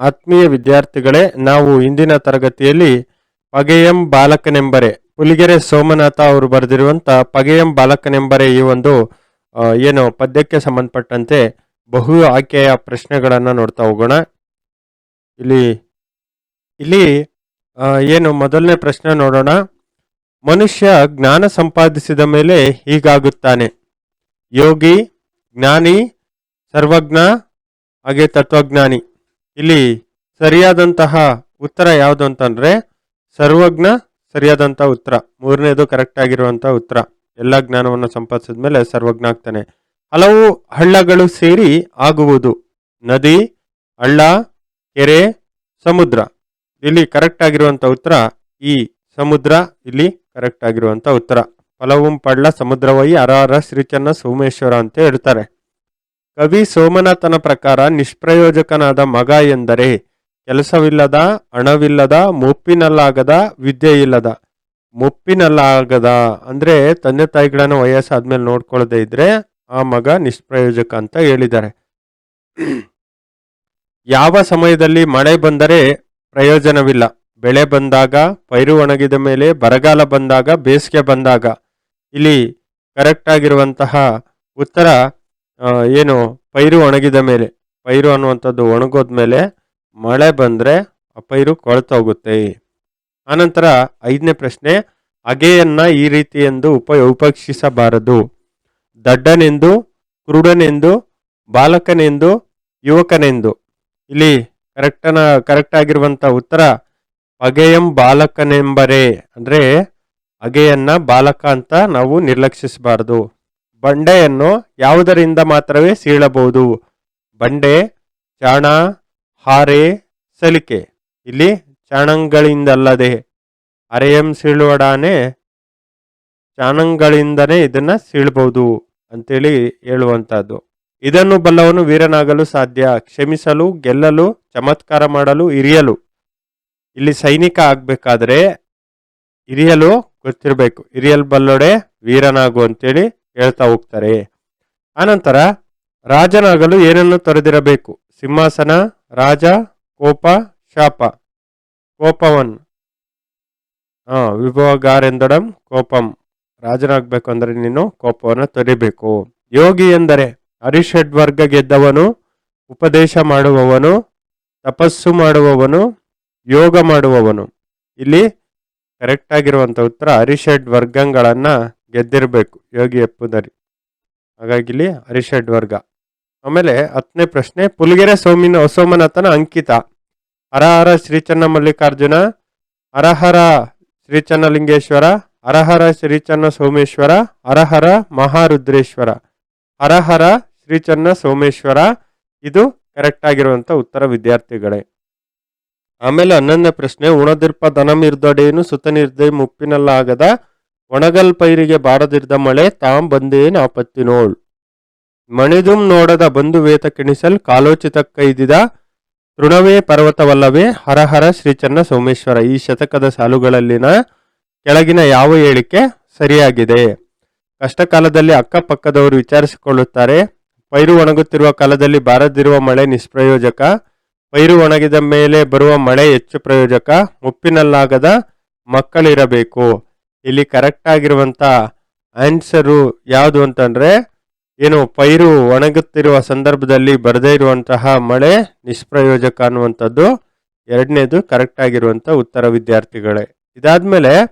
ಆತ್ಮೀಯ ವಿದ್ಯಾರ್ಥಿಗಳೇ, ನಾವು ಇಂದಿನ ತರಗತಿಯಲ್ಲಿ ಪಗೆಯಂ ಬಾಲಕನೆಂಬರೆ ಹುಲಿಗೆರೆ ಸೋಮನಾಥ ಅವರು ಬರೆದಿರುವಂಥ ಪಗೆಯಂ ಬಾಲಕನೆಂಬರೆ ಈ ಒಂದು ಏನು ಪದ್ಯಕ್ಕೆ ಸಂಬಂಧಪಟ್ಟಂತೆ ಬಹು ಆಯ್ಕೆಯ ಪ್ರಶ್ನೆಗಳನ್ನು ನೋಡ್ತಾ ಹೋಗೋಣ. ಇಲ್ಲಿ ಇಲ್ಲಿ ಏನು ಮೊದಲನೇ ಪ್ರಶ್ನೆ ನೋಡೋಣ. ಮನುಷ್ಯ ಜ್ಞಾನ ಸಂಪಾದಿಸಿದ ಮೇಲೆ ಹೀಗಾಗುತ್ತಾನೆ. ಯೋಗಿ, ಜ್ಞಾನಿ, ಸರ್ವಜ್ಞ, ಹಾಗೆ ತತ್ವಜ್ಞಾನಿ. ಇಲ್ಲಿ ಸರಿಯಾದಂತಹ ಉತ್ತರ ಯಾವುದು ಅಂತಂದ್ರೆ ಸರ್ವಜ್ಞ ಸರಿಯಾದಂತಹ ಉತ್ತರ. ಮೂರನೇದು ಕರೆಕ್ಟ್ ಆಗಿರುವಂತಹ ಉತ್ತರ. ಎಲ್ಲ ಜ್ಞಾನವನ್ನು ಸಂಪಾದಿಸಿದ ಮೇಲೆ ಸರ್ವಜ್ಞ ಆಗ್ತಾನೆ. ಹಲವು ಹಳ್ಳಗಳು ಸೇರಿ ಆಗುವುದು. ನದಿ, ಹಳ್ಳ, ಕೆರೆ, ಸಮುದ್ರ. ಇಲ್ಲಿ ಕರೆಕ್ಟ್ ಆಗಿರುವಂಥ ಉತ್ತರ ಈ ಸಮುದ್ರ, ಇಲ್ಲಿ ಕರೆಕ್ಟ್ ಆಗಿರುವಂತ ಉತ್ತರ. ಫಲವುಂ ಪಳ್ಳ, ಸಮುದ್ರವೈ ಅರಹರ ಶ್ರೀಚನ್ನ, ಸೋಮೇಶ್ವರ ಅಂತ ಹೇಳ್ತಾರೆ. ಕವಿ ಸೋಮನಾಥನ ಪ್ರಕಾರ ನಿಷ್ಪ್ರಯೋಜಕನಾದ ಮಗ ಎಂದರೆ ಕೆಲಸವಿಲ್ಲದ, ಹಣವಿಲ್ಲದ, ಮುಪ್ಪಿನಲ್ಲಾಗದ ವಿದ್ಯೆ ಇಲ್ಲದ ಮುಪ್ಪಿನಲ್ಲಾಗದ ಅಂದ್ರೆ ತಂದೆ ತಾಯಿಗಳನ್ನ ವಯಸ್ಸಾದ್ಮೇಲೆ ನೋಡ್ಕೊಳ್ಳದೆ ಇದ್ರೆ ಆ ಮಗ ನಿಷ್ಪ್ರಯೋಜಕ ಅಂತ ಹೇಳಿದ್ದಾರೆ. ಯಾವ ಸಮಯದಲ್ಲಿ ಮಳೆ ಬಂದರೆ ಪ್ರಯೋಜನವಿಲ್ಲ. ಬೆಳೆ ಬಂದಾಗ, ಪೈರು ಒಣಗಿದ ಮೇಲೆ, ಬರಗಾಲ ಬಂದಾಗ, ಬೇಸಿಗೆ ಬಂದಾಗ. ಇಲ್ಲಿ ಕರೆಕ್ಟ್ ಆಗಿರುವಂತಹ ಉತ್ತರ ಏನು, ಪೈರು ಒಣಗಿದ ಮೇಲೆ, ಪೈರು ಅನ್ನುವಂಥದ್ದು ಒಣಗೋದ್ಮೇಲೆ ಮಳೆ ಬಂದರೆ ಆ ಪೈರು ಕೊಳ್ತೋಗುತ್ತೆ. ಆನಂತರ ಐದನೇ ಪ್ರಶ್ನೆ, ಅಗೆಯನ್ನು ಈ ರೀತಿ ಎಂದು ಉಪ, ಉಪೇಕ್ಷಿಸಬಾರದು. ದಡ್ಡನೆಂದು, ಕುರುಡನೆಂದು, ಬಾಲಕನೆಂದು, ಯುವಕನೆಂದು. ಇಲ್ಲಿ ಕರೆಕ್ಟನ, ಕರೆಕ್ಟ್ ಆಗಿರುವಂಥ ಉತ್ತರ ಅಗೆಯಂ ಬಾಲಕನೆಂಬರೇ. ಅಂದರೆ, ಅಗೆಯನ್ನ ಬಾಲಕ ಅಂತ ನಾವು ನಿರ್ಲಕ್ಷಿಸಬಾರದು. ಬಂಡೆಯನ್ನು ಯಾವುದರಿಂದ ಮಾತ್ರವೇ ಸೀಳಬಹುದು? ಬಂಡೆ, ಚಾಣ, ಹಾರೆ, ಸಲಿಕೆ. ಇಲ್ಲಿ ಚಾಣಂಗಳಿಂದಲ್ಲದೆ ಅರೆಯಂ ಸೀಳುವಡಾನೆ ಚಾಣಂಗಳಿಂದನೇ ಇದನ್ನ ಸೀಳಬಹುದು ಅಂತೇಳಿ ಹೇಳುವಂತಹದ್ದು. ಇದನ್ನು ಬಲ್ಲವನು ವೀರನಾಗಲು ಸಾಧ್ಯ. ಕ್ಷಮಿಸಲು, ಗೆಲ್ಲಲು, ಚಮತ್ಕಾರ ಮಾಡಲು, ಇರಿಯಲು. ಇಲ್ಲಿ ಸೈನಿಕ ಆಗ್ಬೇಕಾದ್ರೆ ಇರಿಯಲು ಗೊತ್ತಿರಬೇಕು. ಇರಿಯಲ್ ಬಲ್ಲೊಡೆ ವೀರನಾಗು ಅಂತೇಳಿ ಹೇಳ್ತಾ ಹೋಗ್ತಾರೆ. ಆನಂತರ ರಾಜನಾಗಲು ಏನನ್ನು ತೊರೆದಿರಬೇಕು? ಸಿಂಹಾಸನ, ರಾಜ, ಕೋಪ, ಶಾಪ. ಕೋಪವನ್. ಹಾ ವಿಭವಗಾರೆಂದಡಂ ಕೋಪಂ. ರಾಜನಾಗಬೇಕು ಅಂದ್ರೆ ನೀನು ಕೋಪವನ್ನು ತೊರಿಬೇಕು. ಯೋಗಿ ಎಂದರೆ ಹರಿಷಡ್ವರ್ಗ ಗೆದ್ದವನು, ಉಪದೇಶ ಮಾಡುವವನು, ತಪಸ್ಸು ಮಾಡುವವನು, ಯೋಗ ಮಾಡುವವನು. ಇಲ್ಲಿ ಕರೆಕ್ಟ್ ಆಗಿರುವಂತ ಉತ್ತರ ಹರಿಷಡ್ ವರ್ಗಗಳನ್ನ ಗೆದ್ದಿರಬೇಕು. ಯೋಗಿ ಎಪ್ಪುದರಿ. ಹಾಗಾಗಿ ಇಲ್ಲಿ ಹರಿಷಡ್ ವರ್ಗ ಆಮೇಲೆ ಹತ್ತನೇ ಪ್ರಶ್ನೆ, ಪುಲಿಗೆರೆ ಸೋಮಿನ ಹೊಸೋಮನಾಥನ ಅಂಕಿತ. ಹರಹರ ಶ್ರೀಚನ್ನ ಮಲ್ಲಿಕಾರ್ಜುನ ಹರಹರ ಶ್ರೀಚನ್ನಲಿಂಗೇಶ್ವರ ಹರಹರ ಶ್ರೀಚನ್ನ ಸೋಮೇಶ್ವರ ಹರಹರ ಮಹಾರುದ್ರೇಶ್ವರ. ಹರಹರ ಶ್ರೀಚನ್ನ ಸೋಮೇಶ್ವರ. ಇದು ಕರೆಕ್ಟ್ ಆಗಿರುವಂಥ ಉತ್ತರ ವಿದ್ಯಾರ್ಥಿಗಳೇ. ಆಮೇಲೆ ಹನ್ನೊಂದನೇ ಪ್ರಶ್ನೆ, ಉಣದಿರ್ಪ ದನಮಿರ್ದಡೇನು ಸುತನಿರ್ದೆ ಮುಪ್ಪಿನಲ್ಲಾಗದ ಒಣಗಲ್ ಪೈರಿಗೆ ಬಾರದಿರ್ದ ಮಳೆ, ತಾಂ ಬಂದೇ ನಾಪತ್ತಿನೋಳ್ ಮಣಿದುಂ ನೋಡದ ಬಂಧು ವೇತ ಕೆಣಿಸಲ್ ಕಾಲೋಚಿತ ಕೈದಿದ ತೃಣವೇ ಪರ್ವತವಲ್ಲವೇ ಹರಹರ ಶ್ರೀಚನ್ನ ಸೋಮೇಶ್ವರ. ಈ ಶತಕದ ಸಾಲುಗಳಲ್ಲಿನ ಕೆಳಗಿನ ಯಾವ ಹೇಳಿಕೆ ಸರಿಯಾಗಿದೆ? ಕಷ್ಟಕಾಲದಲ್ಲಿ ಅಕ್ಕಪಕ್ಕದವರು ವಿಚಾರಿಸಿಕೊಳ್ಳುತ್ತಾರೆ, ಪೈರು ಒಣಗುತ್ತಿರುವ ಕಾಲದಲ್ಲಿ ಬಾರದಿರುವ ಮಳೆ ನಿಷ್ಪ್ರಯೋಜಕ, ಪೈರು ಒಣಗಿದ ಮೇಲೆ ಬರುವ ಮಳೆ ಹೆಚ್ಚು ಪ್ರಯೋಜಕ, ಮುಪ್ಪಿನಲ್ಲಾಗದ ಮಕ್ಕಳಿರಬೇಕು. ಇಲ್ಲಿ ಕರೆಕ್ಟ್ ಆಗಿರುವಂತ ಆನ್ಸರು ಯಾವುದು ಅಂತಂದ್ರೆ, ಏನು ಪೈರು ಒಣಗುತ್ತಿರುವ ಸಂದರ್ಭದಲ್ಲಿ ಬರದೇ ಇರುವಂತಹ ಮಳೆ ನಿಷ್ಪ್ರಯೋಜಕ ಅನ್ನುವಂಥದ್ದು. ಎರಡನೇದು ಕರೆಕ್ಟ್ ಆಗಿರುವಂತ ಉತ್ತರ ವಿದ್ಯಾರ್ಥಿಗಳೇ. ಇದಾದ್ಮೇಲೆ,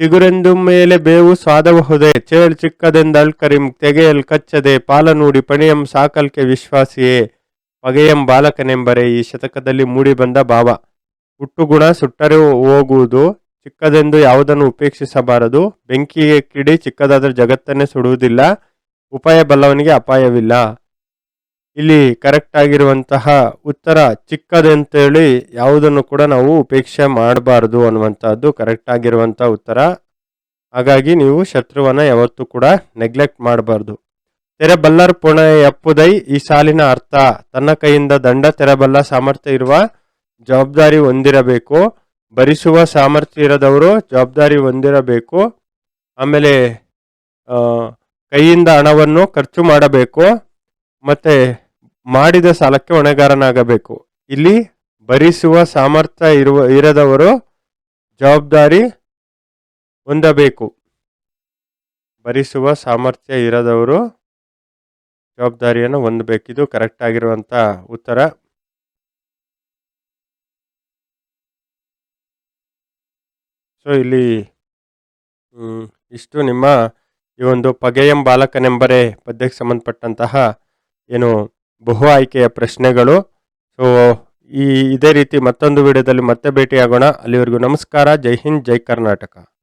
ಚಿಗುರೆಂದು ಮೇಲೆ ಬೇವು ಸ್ವಾದಬಹುದೇ? ಚೇಳ್ ಚಿಕ್ಕದೆಂದಳ್ ಕರಿಂ ತೆಗೆಯಲ್ ಕಚ್ಚದೆ? ಪಾಲನೂಡಿ ಪಣಿಯಂ ಸಾಕಲ್ಕೆ ವಿಶ್ವಾಸಿಯೇ? ಪಗೆಯಂ ಬಾಲಕನೆಂಬರೆ? ಈ ಶತಕದಲ್ಲಿ ಮೂಡಿ ಬಂದ ಭಾವ ಹುಟ್ಟುಗುಣ ಸುಟ್ಟರೆ ಹೋಗುವುದು. ಚಿಕ್ಕದೆಂದು ಯಾವುದನ್ನು ಉಪೇಕ್ಷಿಸಬಾರದು. ಬೆಂಕಿಗೆ ಕಿಡಿ ಚಿಕ್ಕದಾದರೆ ಜಗತ್ತನ್ನೇ ಸುಡುವುದಿಲ್ಲ. ಉಪಾಯ ಬಲ್ಲವನಿಗೆ ಅಪಾಯವಿಲ್ಲ. ಇಲ್ಲಿ ಕರೆಕ್ಟ್ ಆಗಿರುವಂತಹ ಉತ್ತರ, ಚಿಕ್ಕದೆಂತೇಳಿ ಯಾವುದನ್ನು ಕೂಡ ನಾವು ಉಪೇಕ್ಷೆ ಮಾಡಬಾರದು ಅನ್ನುವಂಥದ್ದು ಕರೆಕ್ಟ್ ಆಗಿರುವಂಥ ಉತ್ತರ. ಹಾಗಾಗಿ ನೀವು ಶತ್ರುವನ್ನ ಯಾವತ್ತೂ ಕೂಡ ನೆಗ್ಲೆಕ್ಟ್ ಮಾಡಬಾರ್ದು. ತೆರೆಬಲ್ಲರ್ ಪುಣ ಎಪ್ಪುದೈ ಈ ಸಾಲಿನ ಅರ್ಥ. ತನ್ನ ಕೈಯಿಂದ ದಂಡ ತೆರಬಲ್ಲ ಸಾಮರ್ಥ್ಯ ಇರುವ ಜವಾಬ್ದಾರಿ ಹೊಂದಿರಬೇಕು. ಭರಿಸುವ ಸಾಮರ್ಥ್ಯ ಇರದವರು ಜವಾಬ್ದಾರಿ ಹೊಂದಿರಬೇಕು. ಆಮೇಲೆ ಕೈಯಿಂದ ಹಣವನ್ನು ಖರ್ಚು ಮಾಡಬೇಕು. ಮತ್ತೆ ಮಾಡಿದ ಸಾಲಕ್ಕೆ ಹೊಣೆಗಾರನಾಗಬೇಕು. ಇಲ್ಲಿ ಭರಿಸುವ ಸಾಮರ್ಥ್ಯ ಇರುವ, ಇರದವರು ಜವಾಬ್ದಾರಿ ಹೊಂದಬೇಕು. ಭರಿಸುವ ಸಾಮರ್ಥ್ಯ ಇರದವರು ಜವಾಬ್ದಾರಿಯನ್ನು ಹೊಂದಬೇಕಿದು ಕರೆಕ್ಟ್ ಆಗಿರುವಂಥ ಉತ್ತರ ಸೊ ಇಲ್ಲಿ? ಇಷ್ಟು ನಿಮ್ಮ ಈ ಒಂದು ಪಗೆಯಂ ಬಾಲಕನೆಂಬರೆ ಪದ್ಯಕ್ಕೆ ಸಂಬಂಧಪಟ್ಟಂತಹ ಏನು ಬಹು ಆಯ್ಕೆಯ ಪ್ರಶ್ನೆಗಳು. ಸೊ ಈ, ಇದೇ ರೀತಿ ಮತ್ತೊಂದು ವಿಡಿಯೋದಲ್ಲಿ ಮತ್ತೆ ಭೇಟಿಯಾಗೋಣ. ಅಲ್ಲಿವರೆಗೂ ನಮಸ್ಕಾರ. ಜೈ ಹಿಂದ್, ಜೈ ಕರ್ನಾಟಕ.